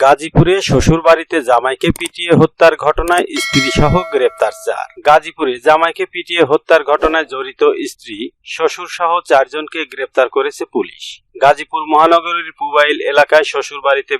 গাজীপুরে শ্বশুর বাড়িতে জামাইকে পিটিয়ে হত্যার ঘটনায় স্ত্রী সহ গ্রেপ্তার চার। গাজীপুরে জামাইকে পিটিয়ে হত্যার ঘটনায় জড়িত স্ত্রী শ্বশুর সহ চারজনকে গ্রেপ্তার করেছে পুলিশ। গাজীপুর মহানগরীর পুবাইল এলাকায় শ্বশুর বাড়িতে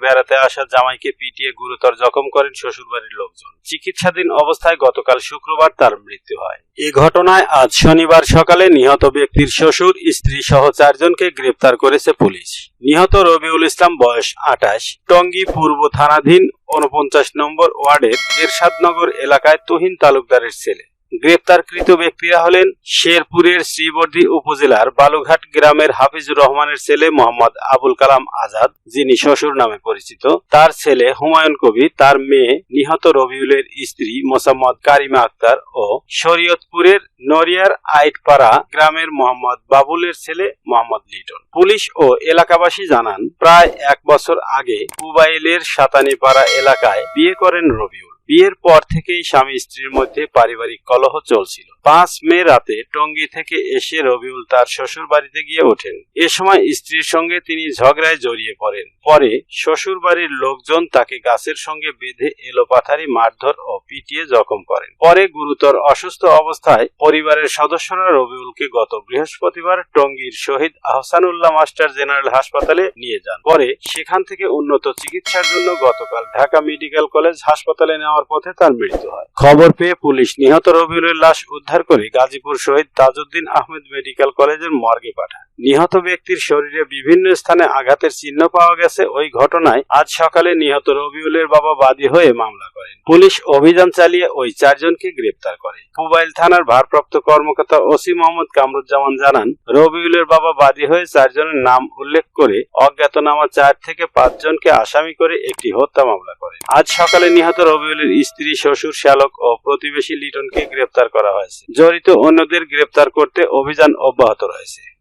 আসা জামাইকে পিটিয়ে গুরুতর জখম করেন শ্বশুর বাড়ির লোকজন। চিকিৎসাধীন অবস্থায় গতকাল শুক্রবার তার মৃত্যু হয়। এ ঘটনায় আজ শনিবার সকালে নিহত ব্যক্তির শ্বশুর, স্ত্রী সহ চারজনকে গ্রেপ্তার করেছে পুলিশ। নিহত রবিউল ইসলাম বয়স আঠাশ, টঙ্গী পূর্ব থানাধীন উনপঞ্চাশ নম্বর ওয়ার্ডের এরশাদনগর এলাকায় তুহিন তালুকদারের ছেলে। গ্রেপ্তারকৃত ব্যক্তিরা হলেন শেরপুরের শ্রীবর্দী উপজেলার বালুঘাট গ্রামের হাফিজুর রহমানের ছেলে মোহাম্মদ আবুল কালাম আজাদ, যিনি শ্বশুর নামে পরিচিত। তার ছেলে হুমায়ুন কবির তার মেয়ে নিহত রবিউলের স্ত্রী মোসাম্মদ কারিমা আক্তার ও শরীয়তপুরের নরিয়ার আইটপাড়া গ্রামের মোহাম্মদ বাবুলের ছেলে মোহাম্মদ লিটন। পুলিশ ও এলাকাবাসী জানান, প্রায় এক বছর আগে পুবাইলের সাতানিপাড়া এলাকায় বিয়ে করেন রবিউল। বিয়ের পর থেকেই স্বামী স্ত্রীর মধ্যে পারিবারিক কলহ চলছিল। পাঁচ মে রাতে টঙ্গী থেকে এসে রবিউল তার শ্বশুর বাড়িতে গিয়ে ওঠেন। এ সময় স্ত্রীর সঙ্গে তিনি ঝগড়ায় জড়িয়ে পড়েন। পরে শ্বশুর বাড়ির লোকজন তাকে গাছের সঙ্গে বেঁধে এলোপাথারি, মারধর ও পিটিয়ে জখম করেন। পরে গুরুতর অসুস্থ অবস্থায় পরিবারের সদস্যরা রবিউলকে গত বৃহস্পতিবার টঙ্গীর শহীদ আহসানুল্লাহ মাস্টার জেনারেল হাসপাতালে নিয়ে যান। পরে সেখান থেকে উন্নত চিকিৎসার জন্য গতকাল ঢাকা মেডিকেল কলেজ হাসপাতালে নেওয়ার পথে তার মৃত্যু হয়। খবর পেয়ে পুলিশ নিহত রবিউলের লাশ উদ্ধার করে গাজীপুর শহীদ তাজউদ্দিন আহমেদ মেডিকেল কলেজের মর্গে পাঠায়। নিহত ব্যক্তির শরীরে বিভিন্ন স্থানে আঘাতের চিহ্ন পাওয়া গেছে। ওই ঘটনায় আজ সকালে নিহত রবিউলের বাবা বাদী হয়ে মামলা করেন। পুলিশ অভিযান চালিয়ে ওই চারজনকে গ্রেপ্তার করে। মোবাইল থানার ভারপ্রাপ্ত কর্মকর্তা ওসি মোহাম্মদ কামরুজ্জামান জানান, রবিউলের বাবা বাদী হয়ে চারজনের নাম উল্লেখ করে অজ্ঞাতনামা চার থেকে পাঁচজনকে আসামি করে একটি হত্যা মামলা করেন। আজ সকালে নিহত রবিউলের স্ত্রী, শ্বশুর, শ্যালক ও প্রতিবেশী লিটনকে গ্রেপ্তার করা হয়েছে। জড়িত অন্যদের গ্রেপ্তার করতে অভিযান অব্যাহত রয়েছে।